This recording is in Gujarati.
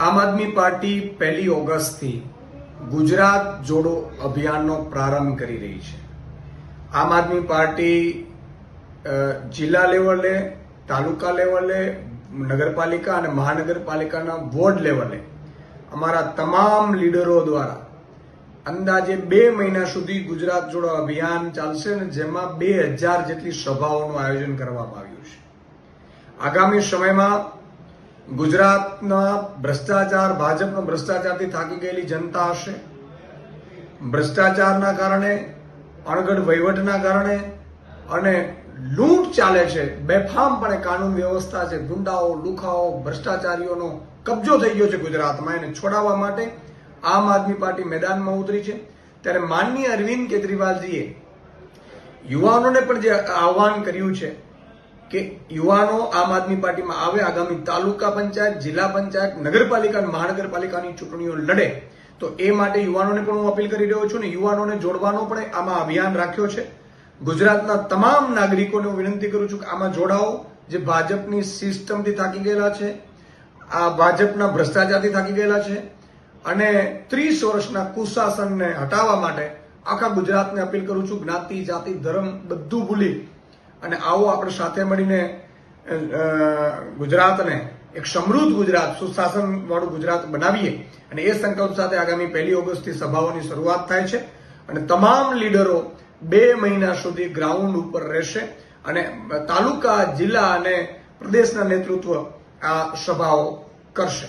આદમી પાર્ટી પહેલી ઓગસ્ટથી ગુજરાત જોડો અભિયાનનો પ્રારંભ કરી રહી છે. આમ આદમી પાર્ટી જિલ્લા લેવલે, તાલુકા લેવલે, નગરપાલિકા અને મહાનગરપાલિકાના વોર્ડ લેવલે અમારા તમામ લીડરો દ્વારા અંદાજે બે મહિના સુધી ગુજરાત જોડો અભિયાન ચાલશે અને જેમાં બે હજાર જેટલી સભાઓનું આયોજન કરવામાં આવ્યું છે. આગામી સમયમાં ગુજરાતના ભ્રષ્ટાચાર, ભાજપનો ભ્રષ્ટાચારથી થાકી ગયેલી જનતા હશે. ભ્રષ્ટાચારના કારણે અણઘડ વહીવટના કારણે અને લૂંટ ચાલે છે. બેફામપણે કાનૂન વ્યવસ્થા છે. ગુંડાઓ, લુખાઓ, ભ્રષ્ટાચારીઓનો કબજો થઈ ગયો છે ગુજરાતમાં. એને છોડાવવા માટે આમ આદમી પાર્ટી મેદાનમાં ઉતરી છે. ત્યારે માનનીય અરવિંદ કેજરીવાલજીએ યુવાનોને પણ જે આહવાન કર્યું છે કે યુવાનો આમ આદમી પાર્ટીમાં આવે, આગામી તાલુકા પંચાયત, જિલ્લા પંચાયત, નગરપાલિકા અને મહાનગરપાલિકાની ચૂંટણીઓ લડે, તો એ માટે યુવાનોને પણ હું અપીલ કરી રહ્યો છું ને યુવાનોને જોડવાનો પણ આમાં અભિયાન રાખ્યો છે. ગુજરાતના તમામ નાગરિકોને હું વિનંતી કરું છું કે આમાં જોડાઓ, જે ભાજપની સિસ્ટમથી થાકી ગયેલા છે, આ ભાજપના ભ્રષ્ટાચારથી થાકી ગયેલા છે, અને ત્રીસ વર્ષના કુશાસનને હટાવવા માટે આખા ગુજરાતને અપીલ કરું છું, જ્ઞાતિ, જાતિ, ધર્મ બધું ભૂલી અને આવો આપણે સાથે મળીને ગુજરાતને એક સમૃદ્ધ ગુજરાત, સુશાસન વાળું ગુજરાત બનાવીએ અને એ સંકલ્પ સાથે આગામી પહેલી ઓગસ્ટથી સભાઓની શરૂઆત થાય છે અને તમામ લીડરો બે મહિના સુધી ગ્રાઉન્ડ ઉપર રહેશે અને તાલુકા, જિલ્લા અને પ્રદેશના નેતૃત્વ આ સભાઓ કરશે.